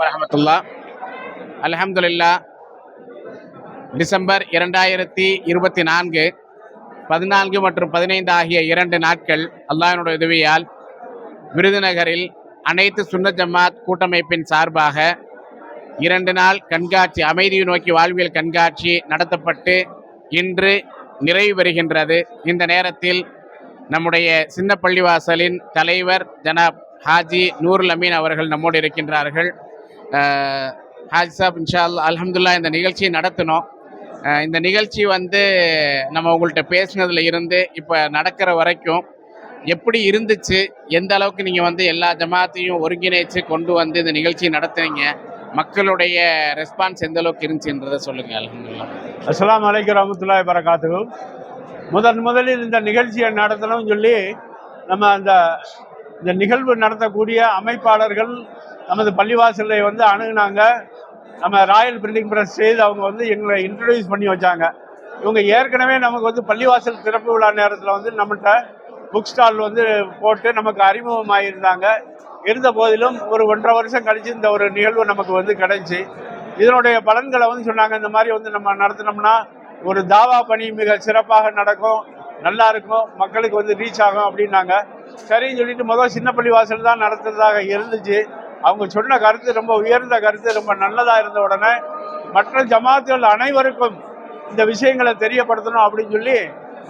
அலைக்கும் வரஹமத்துல்லா. டிசம்பர் இரண்டாயிரத்தி இருபத்தி நான்கு பதினான்கு மற்றும் பதினைந்து ஆகிய இரண்டு நாட்கள் அல்லாஹினுடைய உதவியால் விருதுநகரில் அனைத்து சுன்ன ஜமாத் கூட்டமைப்பின் சார்பாக இரண்டு நாள் கண்காட்சி அமைதியை நோக்கி வாழ்வியல் கண்காட்சி நடத்தப்பட்டு இன்று நிறைவு பெறுகின்றது. இந்த நேரத்தில் நம்முடைய சின்ன பள்ளிவாசலின் தலைவர் ஜனாப் ஹாஜி நூருல் அமீன் அவர்கள் நம்மோடு இருக்கின்றார்கள். ஹாஜி சாப் இன்ஷா அலமதுல்லா இந்த நிகழ்ச்சியை நடத்தினோம். இந்த நிகழ்ச்சி வந்து நம்ம உங்கள்கிட்ட பேசினதுல இருந்து இப்போ நடக்கிற வரைக்கும் எப்படி இருந்துச்சு எந்த அளவுக்கு நீங்கள் வந்து எல்லா ஜமாத்தையும் ஒருங்கிணைச்சு கொண்டு வந்து இந்த நிகழ்ச்சியை நடத்துனீங்க மக்களுடைய ரெஸ்பான்ஸ் எந்த அளவுக்கு இருந்துச்சுன்றதை சொல்லுங்க அல்ஹம்துலில்லாஹ். அஸ்ஸலாமு அலைக்கும் ரஹமத்துல்லாஹி வரகாத்துஹு முதன் முதலில் இந்த நிகழ்ச்சியை நடத்தணும்னு சொல்லி நம்ம அந்த இந்த நிகழ்வு நடத்தக்கூடிய அமைப்பாளர்கள் நமது பள்ளிவாசலை வந்து அணுகுனாங்க. நம்ம ராயல் பிரிண்டிங் பிரஸ் செய்து அவங்க வந்து எங்களை இன்ட்ரடியூஸ் பண்ணி வச்சாங்க. இவங்க ஏற்கனவே நமக்கு வந்து பள்ளிவாசல் திறப்பு விழா நேரத்தில் வந்து நம்மகிட்ட புக் ஸ்டால் வந்து போட்டு நமக்கு அறிமுகமாகியிருந்தாங்க இருந்த போதிலும் ஒரு ஒன்றரை வருஷம் கழிச்சு இந்த ஒரு நிகழ்வு நமக்கு வந்து கிடைச்சி. இதனுடைய பலன்களை வந்து சொன்னாங்க. இந்த மாதிரி வந்து நம்ம நடத்தினோம்னா ஒரு தாவா பணி மிக சிறப்பாக நடக்கும். நல்லா இருக்கும். மக்களுக்கு வந்து ரீச் ஆகும் அப்படின்னாங்க. சரின்னு சொல்லிட்டு முதல் சின்ன பள்ளி வாசல் தான் நடத்துறதாக இருந்துச்சு. அவங்க சொன்ன கருத்து ரொம்ப உயர்ந்த கருத்து ரொம்ப நல்லதா இருந்த உடனே மற்ற ஜமாத்துகள் அனைவருக்கும் இந்த விஷயங்களை தெரியப்படுத்தணும் அப்படின்னு சொல்லி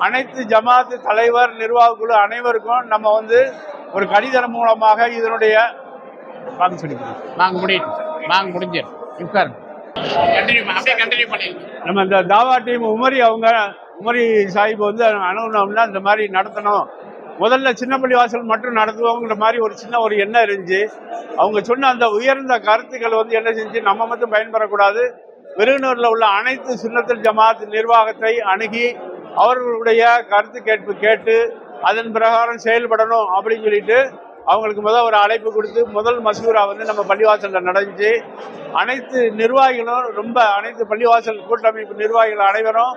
அனைத்து ஜமாத்து தலைவர் நிர்வாக குழு அனைவருக்கும் நம்ம வந்து ஒரு கடிதம் மூலமாக இதனுடைய வாங்க சொல்லிக்கிறோம் வாங்க முடியும். வாங்க முடிஞ்சிடும் உட்காருங்க. நம்ம இந்த தாவா டீம் உமரி அவங்க உமரி சாஹிப் வந்து அணுகுனோம்னா இந்த மாதிரி நடத்தணும். முதல்ல சின்னப்பள்ளி வாசல் மட்டும் நடத்துவோங்கிற மாதிரி ஒரு சின்ன ஒரு எண்ணம் இருந்துச்சு. அவங்க சொன்ன அந்த உயர்ந்த கருத்துக்கள் வந்து என்ன செஞ்சு நம்ம மட்டும் பயன்பெறக்கூடாது விருதுநூரில் உள்ள அனைத்து சுண்ணத்தில் ஜமாத் நிர்வாகத்தை அணுகி அவர்களுடைய கருத்து கேட்பு கேட்டு அதன் பிரகாரம் செயல்படணும் அப்படின்னு சொல்லிட்டு அவங்களுக்கு முதல் ஒரு அழைப்பு கொடுத்து முதல் மசூரா வந்து நம்ம பள்ளிவாசலில் நடந்துச்சு. அனைத்து நிர்வாகிகளும் ரொம்ப அனைத்து பள்ளிவாசல் கூட்டமைப்பு நிர்வாகிகள் அனைவரும்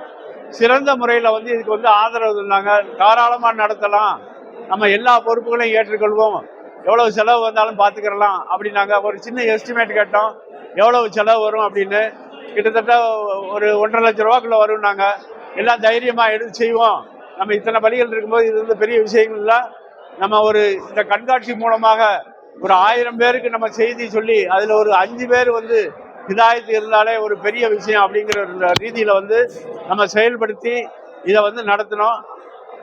சிறந்த முறையில் வந்து இதுக்கு வந்து ஆதரவு தந்தாங்க. தாராளமாக நடத்தலாம். நம்ம எல்லா பொறுப்புகளையும் ஏற்றுக்கொள்வோம். எவ்வளவு செலவு வந்தாலும் பார்த்துக்கிறலாம் அப்படின்னாங்க. ஒரு சின்ன எஸ்டிமேட் கேட்டோம். எவ்வளவு செலவு வரும் அப்படின்னு. கிட்டத்தட்ட ஒரு ஒன்றரை லட்ச வரும் நாங்கள் எல்லாம் தைரியமாக எடுத்து செய்வோம். நம்ம இத்தனை பலிகள் இருக்கும்போது இது வந்து பெரிய விஷயங்கள் இல்லை. நம்ம ஒரு இந்த கண்காட்சி மூலமாக ஒரு ஆயிரம் பேருக்கு நம்ம செய்தி சொல்லி அதில் ஒரு அஞ்சு பேர் வந்து இதாயத்து இருந்தாலே ஒரு பெரிய விஷயம் அப்படிங்கிற ஒரு ரீதியில் வந்து நம்ம செயல்படுத்தி இதை வந்து நடத்தினோம்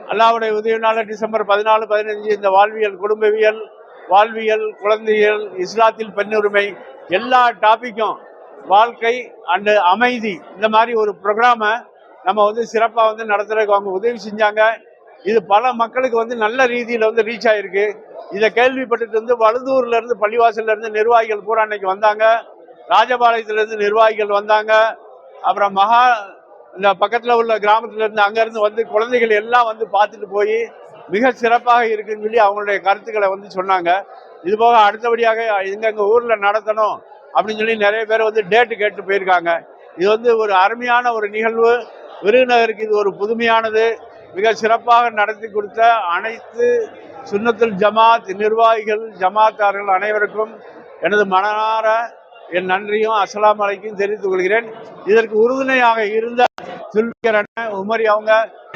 அல்லாவுடைய உதவினால டிசம்பர் பதினாலு பதினஞ்சு இந்த வாழ்வியல் குடும்பவியல் வாழ்வியல் குழந்தைகள் இஸ்லாத்தில் பெண்ணுரிமை எல்லா டாப்பிக்கும் வாழ்க்கை அண்டு அமைதி இந்த மாதிரி ஒரு ப்ரோக்ராமை நம்ம வந்து சிறப்பாக வந்து நடத்துறதுக்கு அவங்க உதவி செஞ்சாங்க. இது பல மக்களுக்கு வந்து நல்ல ரீதியில் வந்து ரீச் ஆகிருக்கு இதை கேள்விப்பட்டுட்டு வந்து வழுதூர்ல இருந்து நிர்வாகிகள் பூரா அன்னைக்கு வந்தாங்க. ராஜபாளையத்துலேருந்து நிர்வாகிகள் வந்தாங்க. அப்புறம் மகா இந்த பக்கத்தில் உள்ள கிராமத்துல இருந்து அங்கேருந்து வந்து குழந்தைகள் எல்லாம் வந்து பார்த்துட்டு போய் மிக சிறப்பாக இருக்குன்னு சொல்லி அவங்களுடைய கருத்துக்களை வந்து சொன்னாங்க. இது போக அடுத்தபடியாக எங்கெங்க ஊரில் நடத்தணும் அப்படின்னு சொல்லி நிறைய பேர் வந்து டேட்டு கேட்டு போயிருக்காங்க. இது வந்து ஒரு அருமையான ஒரு நிகழ்வு. விருதுநகருக்கு இது ஒரு புதுமையானது. மிக சிறப்பாக நடத்தி கொடுத்த அனைத்து சுண்ணத்தில் ஜமாத் நிர்வாகிகள் ஜமாத்தார்கள் அனைவருக்கும் எனது மனநார என் நன்றியும் அஸ்லாம் அலைக்கும் தெரிவித்துக் கொள்கிறேன். இதற்கு உறுதுணையாக இருந்த சுல்கரன உமரி அவங்க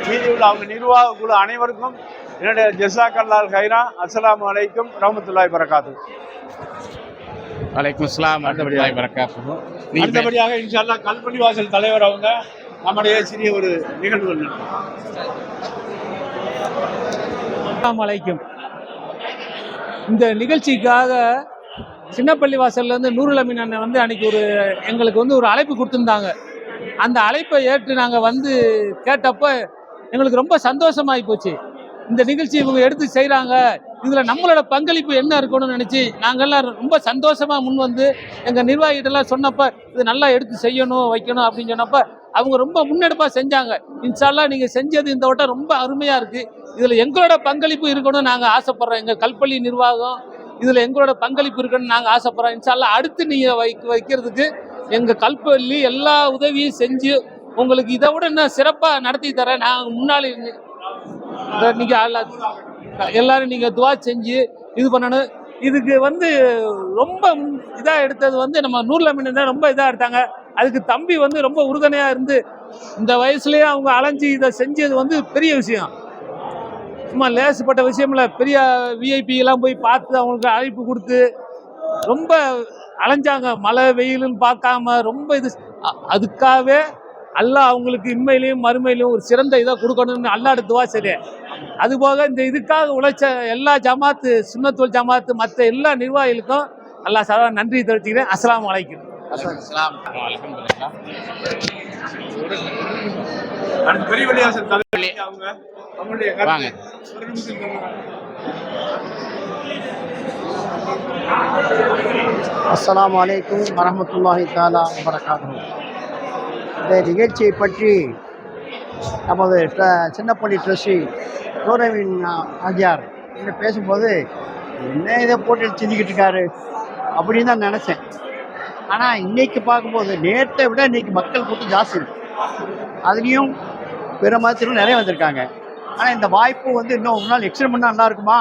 மீதி உள்ள அவங்க நிர்வாக குழு அனைவருக்கும் என்னுடைய ஜசாக்கல்லால் கைரா அஸ்ஸலாமு அலைக்கும் ரஹமத்துல்லாஹி வரகாத்து வலைக்கும் வரஹ்மத்துல்லாஹி வரகாத்துஹு நீங்க? அடுத்தபடியாக இன்ஷால்லா கல்பனி வாசல் தலைவர் அவங்க நம்முடைய சிறிய ஒரு நிகழ்வு அலைக்கும். இந்த நிகழ்ச்சிக்காக சின்னப்பள்ளி வாசல்லேருந்து நூறுல் அமீன் அண்ணன் வந்து அன்னைக்கு ஒரு எங்களுக்கு வந்து ஒரு அழைப்பு கொடுத்துருந்தாங்க. அந்த அழைப்பை ஏற்று நாங்கள் வந்து கேட்டப்போ எங்களுக்கு ரொம்ப சந்தோஷமாகி போச்சு. இந்த நிகழ்ச்சி இவங்க எடுத்து செய்கிறாங்க இதில் நம்மளோட பங்களிப்பு என்ன இருக்கணும்னு நினச்சி நாங்கள்லாம் ரொம்ப சந்தோஷமாக முன் வந்து எங்கள் நிர்வாகிகிட்டலாம் சொன்னப்போ இது நல்லா எடுத்து செய்யணும் வைக்கணும் அப்படின்னு சொன்னப்போ அவங்க ரொம்ப முன்னெடுப்பாக செஞ்சாங்க. இன்ஷால்லா நீங்கள் செஞ்சது இந்த வட்டம் ரொம்ப அருமையாக இருக்குது இதில் எங்களோட பங்களிப்பு இருக்கணும்னு நாங்கள் ஆசைப்பட்றோம். எங்கள் கல்பள்ளி நிர்வாகம் இதில் எங்களோட பங்களிப்பு இருக்கணும்னு நாங்கள் ஆசைப்பட்றோம். இன்ஷால்லா அடுத்து நீங்கள் வைக்க வைக்கிறதுக்கு எங்கள் கல்பள்ளி எல்லா உதவியும் செஞ்சு உங்களுக்கு இதை விட இன்னும் சிறப்பாக நடத்தி தரேன். நான் முன்னாடி நீங்கள் எல்லாரும் நீங்கள் துவா செஞ்சு இது பண்ணணும். இதுக்கு வந்து ரொம்ப இதாக எடுத்தது வந்து நம்ம நூறுல மீன் தான் ரொம்ப இதாக எடுத்தாங்க. அதுக்கு தம்பி வந்து ரொம்ப உறுதுணையாக இருந்து இந்த வயசுலேயே அவங்க அலைஞ்சு இதை செஞ்சது வந்து பெரிய விஷயம். சும்மா லேசுப்பட்ட விஷயம் இல்லை பெரிய விஐபி எல்லாம் போய் பார்த்து அவங்களுக்கு அழைப்பு கொடுத்து ரொம்ப அலைஞ்சாங்க. மழை வெயிலுன்னு பார்க்காம ரொம்ப இது அதுக்காகவே அல்லாஹ் அவங்களுக்கு இன்மையிலையும் மறுமையிலையும் ஒரு சிறந்த இதை கொடுக்கணும்னு அல்லாஹ் துவா சரி அதுபோக இந்த இதுக்காக உழைச்ச எல்லா ஜமாத்து சுன்னத்துல் ஜமாத்து மற்ற எல்லா நிர்வாகிகளுக்கும் அல்லாஹ் சாரா நன்றி தெரிவிச்சுக்கிறேன். அவங்க. அவங்களுடைய வாங்க. அஸ்லாம் வலைக்கும் வரமத்துல்லாஹி தாலா வரகாத்து இந்த நிகழ்ச்சியை பற்றி நமது சின்னப்பள்ளி ட்ரெஸ்ஸி கௌரவின் ஆஜியார் என்று பேசும்போது என்ன இதை போட்டு செஞ்சுக்கிட்டு இருக்காரு அப்படின்னு தான் நினச்சேன். ஆனால் இன்னைக்கு பார்க்கும்போது நேற்றை விட இன்னைக்கு மக்கள் கூட்டம் ஜாஸ்தி இருக்கு. அதுலேயும் பிற மதத்திலும் நிறைய வந்திருக்காங்க. ஆனால் இந்த வாய்ப்பு வந்து இன்னும் ஒரு நாள் எக்ஸ்டெண்ட் பண்ணால் நல்லா இருக்குமா?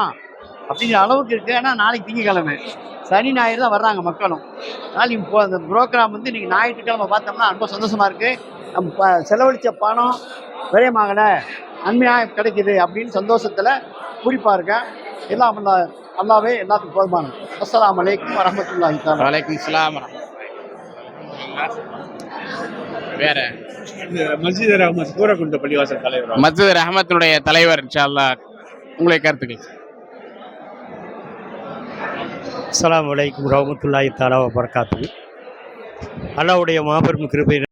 அப்படிங்கிற அளவுக்கு இருக்குது ஏன்னா நாளைக்கு திங்கக்கிழமை. சனி ஞாயிறு தான் வர்றாங்க மக்களும். அதனால் இப்போ அந்த ப்ரோக்ராம் வந்து இன்றைக்கி ஞாயிற்றுக்கிழமை பார்த்தோம்னா ரொம்ப சந்தோஷமாக இருக்குது நம்ம ப செலவழித்த பணம் விரயமாகலை நன்மையாக கிடைக்குது அப்படின்னு சந்தோஷத்தில் குறிப்பாக இருக்கேன். எல்லாம் அல்லா அல்லாவே எல்லாத்துக்கும் போதுமானது அஸ்ஸலாமு அலைக்கும் வரஹ்மத்துல்லாஹி தஆலா. வலைக்கும் ஸலாம் வரஹ்மத்துல்லாஹ். வேற? மஸ்ஜித் ரஹ்மத் கூரக்குண்ட பள்ளிவாசல் தலைவர். மஸ்ஜித் ரஹமத்தினுடைய தலைவர் இன்ஷா அல்லாஹ். உங்களுடைய கருத்துக்கள். அஸ்லாம் அலைக்கும் ரஹமத்துல்லாஹி தாலா வபரகாத்து அல்லாவுடைய மாபெரும் கிருபை